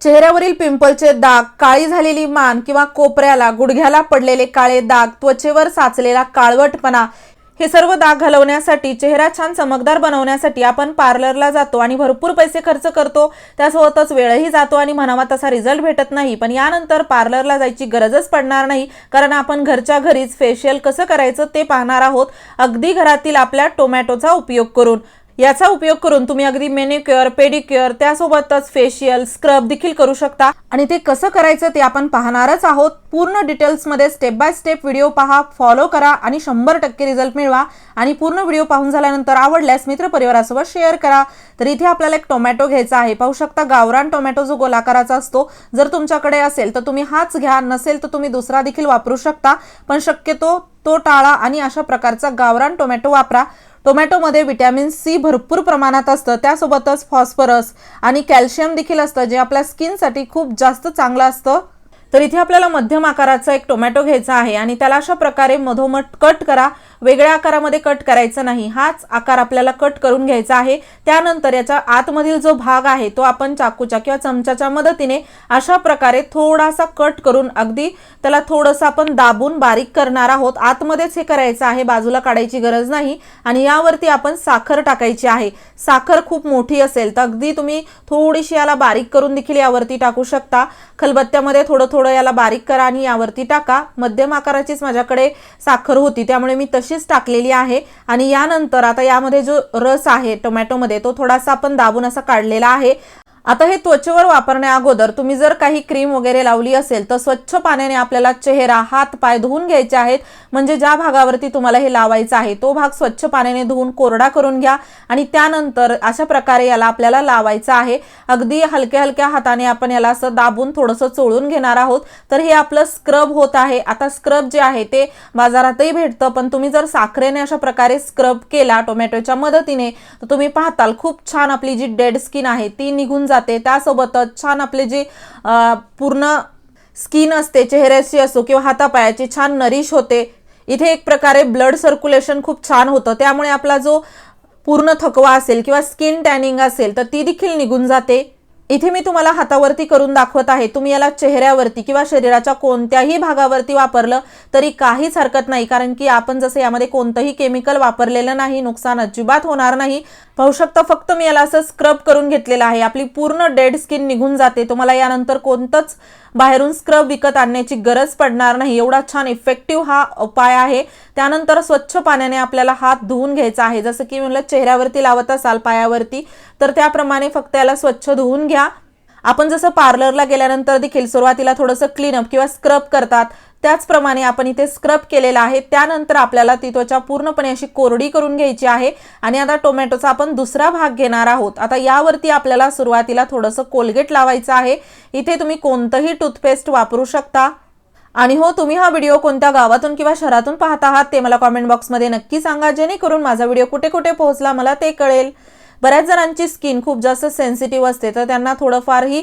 चेहऱ्यावरील पिंपलचे दाग काळी झालेली मान किंवा कोपऱ्याला गुडघ्याला पडलेले काळे दाग त्वचेवर साचलेला काळवटपणा हे सर्व दाग घालवण्यासाठी चेहरा छान चमकदार बनवण्यासाठी आपण पार्लरला जातो आणि भरपूर पैसे खर्च करतो. त्यासोबतच वेळही जातो आणि म्हणावा तसा रिझल्ट भेटत नाही. पण यानंतर पार्लरला जायची गरजच पडणार नाही कारण आपण घरच्या घरीच फेशियल कसं करायचं ते पाहणार आहोत. अगदी घरातील आपल्या टोमॅटोचा उपयोग करून. याचा उपयोग करून तुम्ही अगदी मेनिक्युअर पेडिक्युअर त्यासोबतच फेशियल स्क्रब देखील करू शकता. आणि ते कसं करायचं ते आपण पाहणारच आहोत. पूर्ण डिटेल्समध्ये स्टेप बाय स्टेप व्हिडिओ पहा फॉलो करा आणि शंभर टक्के रिझल्ट मिळवा. आणि पूर्ण व्हिडिओ पाहून झाल्यानंतर आवडल्यास मित्रपरिवारासोबत शेअर करा. तर इथे आपल्याला एक टोमॅटो घ्यायचा आहे. पाहू शकता गावरान टोमॅटो जो गोलाकाराचा असतो जर तुमच्याकडे असेल तर तुम्ही हाच घ्या. नसेल तर तुम्ही दुसरा देखील वापरू शकता. पण शक्यतो तो टाळा आणि अशा प्रकारचा गावरान टोमॅटो वापरा. टोमॅटोमध्ये विटॅमिन सी भरपूर प्रमाणात असतं. त्यासोबतच फॉस्फरस आणि कॅल्शियम देखील असतं जे आपल्या स्किनसाठी खूप जास्त चांगलं असतं. तर इथे आपल्याला मध्यम आकाराचा एक टोमॅटो घ्यायचा आहे आणि त्याला अशा प्रकारे मधोमध कट करा. वेगळ्या आकारामध्ये कट करायचा नाही. हाच आकार आपल्याला कट करून घ्यायचा आहे. त्यानंतर याच्या आतमधील जो भाग आहे तो आपण चाकूच्या किंवा चमच्याच्या मदतीने अशा प्रकारे थोडासा कट करून अगदी त्याला थोडंसं आपण दाबून बारीक करणार आहोत. आतमध्येच हे करायचं आहे. बाजूला काढायची गरज नाही आणि यावरती आपण साखर टाकायची आहे. साखर खूप मोठी असेल तर अगदी तुम्ही थोडीशी याला बारीक करून देखील यावरती टाकू शकता. खलबत्त्यामध्ये थोडं थोडं याला बारीक करा आणि यावरती टाका. मध्यम आकाराचीच माझ्याकडे साखर होती त्यामुळे मी तशी अशीच टाकलेली आहे. आणि यानंतर आता यामध्ये जो रस आहे टोमॅटोमध्ये तो थोडासा आपण दाबून असा काढलेला आहे. आता हे त्वचेवर वापरण्या अगोदर तुम्ही जर काही क्रीम वगैरे लावली असेल तर स्वच्छ पाण्याने आपल्याला चेहरा हात पाय धुवून घ्यायचे आहेत. म्हणजे ज्या भागावरती तुम्हाला हे लावायचं आहे तो भाग स्वच्छ पाण्याने धुवून कोरडा करून घ्या आणि त्यानंतर अशा प्रकारे याला आपल्याला लावायचं आहे. अगदी हलक्या हलक्या हाताने आपण याला असं दाबून थोडंसं चोळून घेणार आहोत. तर हे आपलं स्क्रब होत आहे. आता स्क्रब जे आहे ते बाजारातही भेटतं पण तुम्ही जर साखरेने अशा प्रकारे स्क्रब केला टोमॅटोच्या मदतीने तर तुम्ही पाहताल खूप छान आपली जी डेड स्किन आहे ती निघून जाते. त्यासोबतच छान आपले जे पूर्ण स्किन असते चेहऱ्याची असो किंवा हातापायाची छान नरिश होते. इथे एक प्रकारे ब्लड सर्क्युलेशन खूप छान होतं. त्यामुळे आपला जो पूर्ण थकवा असेल किंवा स्किन टॅनिंग असेल तर ती देखील निघून जाते. इथे मी तुम्हाला हातावरती करून दाखवत आहे. तुम्ही याला चेहऱ्यावरती किंवा शरीराच्या कोणत्याही भागावरती वापरलं तरी काहीच हरकत नाही. कारण की आपण जसं यामध्ये कोणतंही केमिकल वापरलेलं नाही नुकसान अजिबात होणार नाही. पाहू शकता फक्त मी याला असं स्क्रब करून घेतलेलं आहे. आपली पूर्ण डेड स्किन निघून जाते. तुम्हाला यानंतर कोणतंच बाहेरून स्क्रब विकत आणण्याची गरज पडणार नाही. एवढा छान इफेक्टिव्ह हा उपाय आहे. त्यानंतर स्वच्छ पाण्याने आपल्याला हात धुवून घ्यायचा आहे. जसं की म्हणलं चेहऱ्यावरती लावत असाल पायावरती तर त्याप्रमाणे फक्त याला स्वच्छ धुवून घ्या. आपण जसं पार्लरला गेल्यानंतर देखील सुरुवातीला थोडंसं क्लीनअप किंवा स्क्रब करतात त्याचप्रमाणे आपण इथे स्क्रब केलेला आहे. त्यानंतर आपल्याला ती त्वचा पूर्णपणे अशी कोरडी करून घ्यायची आहे. आणि आता टोमॅटोचा आपण दुसरा भाग घेणार आहोत. आता यावरती आपल्याला सुरुवातीला थोडंसं कोलगेट लावायचं आहे. इथे तुम्ही कोणतंही टूथपेस्ट वापरू शकता. आणि हो तुम्ही हा व्हिडिओ कोणत्या गावातून किंवा शहरातून पाहत आहात ते मला कॉमेंट बॉक्समध्ये नक्की सांगा. जेणेकरून माझा व्हिडिओ कुठे कुठे पोहोचला मला ते कळेल. बऱ्याच जणांची स्किन खूप जास्त सेन्सिटिव्ह असते तर त्यांना थोडंफारही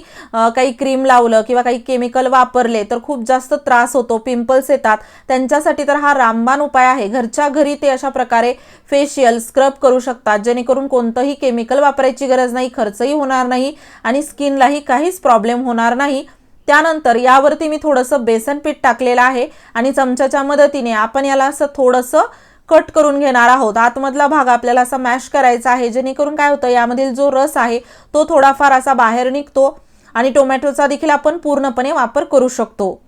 काही क्रीम लावलं किंवा काही केमिकल वापरले तर खूप जास्त त्रास होतो पिंपल्स येतात. त्यांच्यासाठी तर हा रामबाण उपाय आहे. घरच्या घरी ते अशा प्रकारे फेशियल स्क्रब करू शकतात जेणेकरून कोणतंही केमिकल वापरायची गरज नाही खर्चही होणार नाही आणि स्किनलाही काहीच प्रॉब्लेम होणार नाही. त्यानंतर यावरती मी थोडंसं बेसन पीठ टाकलेलं आहे आणि चमच्याच्या मदतीने आपण याला असं थोडंसं कट करून घेणार आहोत. आतमधला भाग आपल्याला असा मॅश करायचा आहे जेणेकरून काय होतं यामधील जो रस आहे तो थोडाफार असा बाहेर निघतो आणि टोमॅटोचा देखील आपण पूर्णपणे वापर करू शकतो.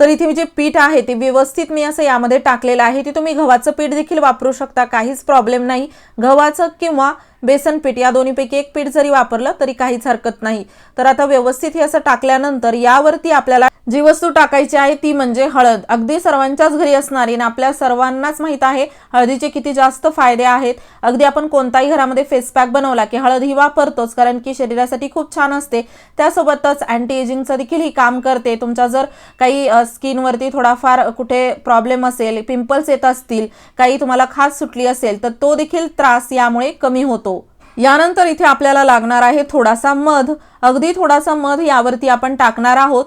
तर इथे जे पीठ आहे ते व्यवस्थित मी असं यामध्ये टाकलेलं आहे. ते तुम्ही गव्हाचं पीठ देखील वापरू शकता काहीच प्रॉब्लेम नाही. गव्हाचं किंवा बेसन पीठ या दोन्हीपैकी एक पीठ जरी वापरलं तरी काहीच हरकत नाही. तर आता व्यवस्थित हे असं टाकल्यानंतर यावरती आपल्याला जी वस्तू टाकायची आहे ती म्हणजे हळद. अगदी सर्वांच्याच घरी असणारी आणि आपल्या सर्वांनाच माहीत आहे हळदीचे किती जास्त फायदे आहेत. अगदी आपण कोणताही घरामध्ये फेस पॅक बनवला की हळद ही वापरतोच कारण की शरीरासाठी खूप छान असते. त्यासोबतच अँटी एजिंगचं देखील ही काम करते. तुमच्या जर काही स्किनवरती थोडाफार कुठे प्रॉब्लेम असेल पिंपल्स येत असतील काही तुम्हाला खास सुटली असेल तर तो देखील त्रास यामुळे कमी होतो. यानंतर इथे आपल्याला लागणार आहे थोडासा मध. अगदी थोडासा मध यावरती आपण टाकणार आहोत.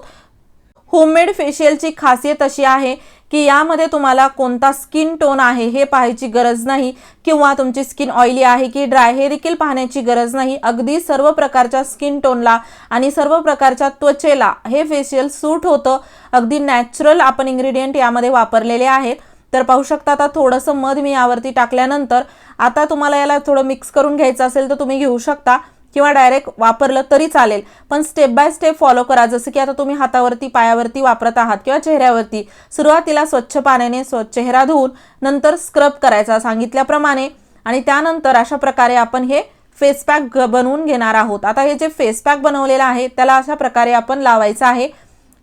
होममेड फेशियलची खासियत अशी आहे की यामध्ये तुम्हाला कोणता स्किन टोन आहे हे पाहायची गरज नाही किंवा तुमची स्किन ऑइली आहे की ड्राय हे देखील पाहण्याची गरज नाही. अगदी सर्व प्रकारच्या स्किन टोनला आणि सर्व प्रकारच्या त्वचेला हे फेशियल सूट होतं. अगदी नॅचरल आपण इन्ग्रेडियंट यामध्ये वापरलेले आहेत. तर पाहू शकता आता थोडंसं मध मी यावरती टाकल्यानंतर आता तुम्हाला याला थोडं मिक्स करून घ्यायचं असेल तर तुम्ही घेऊ शकता किंवा डायरेक्ट वापरलं तरी चालेल. पण स्टेप बाय स्टेप फॉलो करा. जसं की आता तुम्ही हातावरती पायावरती वापरत आहात किंवा चेहऱ्यावरती. सुरुवातीला स्वच्छ पाण्याने स्वच्छ चेहरा धुवून नंतर स्क्रब करायचा सांगितल्याप्रमाणे. आणि त्यानंतर अशा प्रकारे आपण हे फेस पॅक बनवून घेणार आहोत. आता हे जे फेस पॅक बनवलेलं आहे त्याला अशा प्रकारे आपण लावायचं आहे.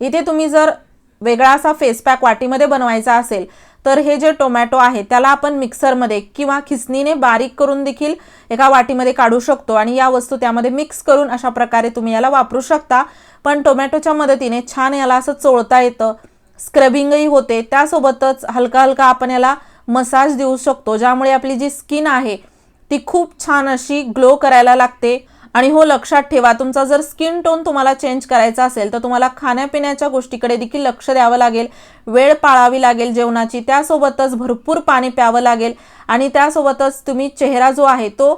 इथे तुम्ही जर वेगळा असा फेस पॅक वाटीमध्ये बनवायचा असेल तर हे जे टोमॅटो आहे त्याला आपण मिक्सरमध्ये किंवा खिसणीने बारीक करून देखील एका वाटीमध्ये काढू शकतो आणि या वस्तू त्यामध्ये मिक्स करून अशा प्रकारे तुम्ही याला वापरू शकता. पण टोमॅटोच्या मदतीने छान याला असं चोळता येतं स्क्रबिंगही होते. त्यासोबतच हलका हलका आपण याला मसाज देऊ शकतो ज्यामुळे आपली जी स्किन आहे ती खूप छान अशी ग्लो करायला लागते. आणि हो लक्षात ठेवा तुमचा जर स्किन टोन तुम्हाला चेंज करायचा असेल तर तुम्हाला खाण्यापिण्याच्या गोष्टीकडे देखील लक्ष द्यावं लागेल. वेळ पाळावी लागेल जेवणाची. त्यासोबतच भरपूर पाणी प्यावं लागेल. आणि त्यासोबतच तुम्ही चेहरा जो आहे तो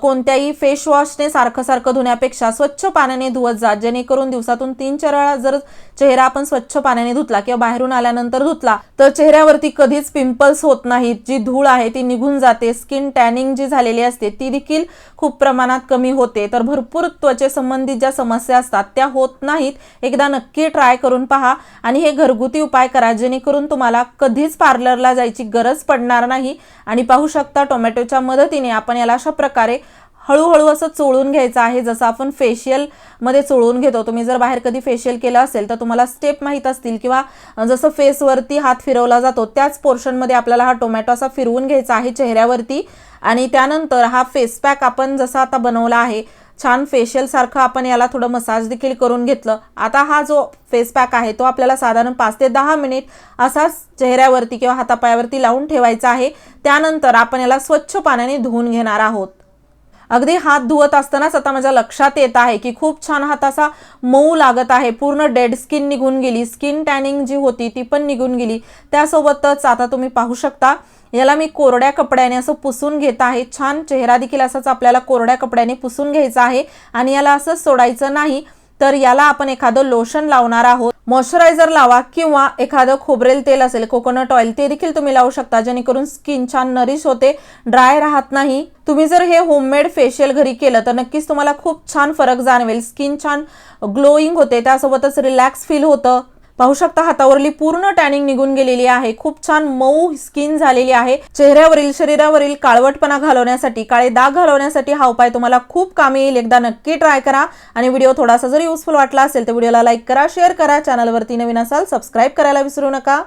कोणत्याही फेशवॉशने सारखं सारखं धुण्यापेक्षा स्वच्छ पाण्याने धुवत जा. जेणेकरून दिवसातून तीन चार वेळा जर चेहरा आपण स्वच्छ पाण्याने धुतला किंवा बाहेरून आल्यानंतर धुतला तर चेहऱ्यावरती कधीच पिंपल्स होत नाहीत. जी धूळ आहे ती निघून जाते. स्किन टॅनिंग जी झालेली असते ती देखील खूप प्रमाणात कमी होते. तर भरपूर त्वचेसंबंधित ज्या समस्या असतात त्या होत नाहीत. एकदा नक्की ट्राय करून पहा. आणि हे घरगुती उपाय करा. जेणेकरून तुम्हाला कधीच पार्लरला जायची गरज पडणार नाही. आणि पाहू शकता टोमॅटोच्या मदतीने आपण याला अशा प्रकारे हळूहळू असं चोळून घ्यायचं आहे. जसं आपण फेशियलमध्ये चोळून घेतो. तुम्ही जर बाहेर कधी फेशियल केलं असेल तर तुम्हाला स्टेप माहीत असतील किंवा जसं फेसवरती हात फिरवला जातो त्याच पोर्शनमध्ये आपल्याला हा टोमॅटो असा फिरवून घ्यायचा आहे चेहऱ्यावरती. आणि त्यानंतर हा फेस पॅक आपण जसा आता बनवला आहे छान फेशियलसारखं आपण याला थोडं मसाज देखील करून घेतलं. आता हा जो फेस पॅक आहे तो आपल्याला साधारण पाच ते दहा मिनिट असाच चेहऱ्यावरती किंवा हातापायावरती लावून ठेवायचा आहे. त्यानंतर आपण याला स्वच्छ पाण्याने धुवून घेणार आहोत. अगदी हात धुवत असतानाच आता माझ्या लक्षात येत आहे की खूप छान हात असा मऊ लागत आहे. पूर्ण डेड स्किन निघून गेली. स्किन टॅनिंग जी होती ती पण निघून गेली. त्यासोबतच आता तुम्ही पाहू शकता याला मी कोरड्या कपड्याने असं पुसून घेत आहे. छान चेहरा देखील असाच आपल्याला कोरड्या कपड्याने पुसून घ्यायचा आहे आणि याला असं सोडायचं नाही. तर याला आपण एखादं लोशन लावणार आहोत. मॉइश्चरायझर लावा किंवा एखादं खोबरेल तेल असेल कोकोनट ऑइल ते देखील तुम्ही लावू शकता जेणेकरून स्किन छान नरिश होते ड्राय राहत नाही. तुम्ही जर हे होममेड फेशियल घरी केलं तर नक्कीच तुम्हाला खूप छान फरक जाणवेल. स्किन छान ग्लोईंग होते त्यासोबतच रिलॅक्स फील होतं. पाहू शकता हातावरली पूर्ण टॅनिंग निघून गेलेली आहे. खूप छान मऊ स्किन झालेली आहे. चेहऱ्यावरील शरीरावरील काळवटपणा घालवण्यासाठी काळे दाग घालवण्यासाठी हा उपाय तुम्हाला खूप कामी येईल. एकदा नक्की ट्राय करा. आणि व्हिडिओ थोडासा जर युजफुल वाटला असेल तर व्हिडिओला लाईक करा शेअर करा. चॅनलवरती नवीन असाल सबस्क्राईब करायला विसरू नका.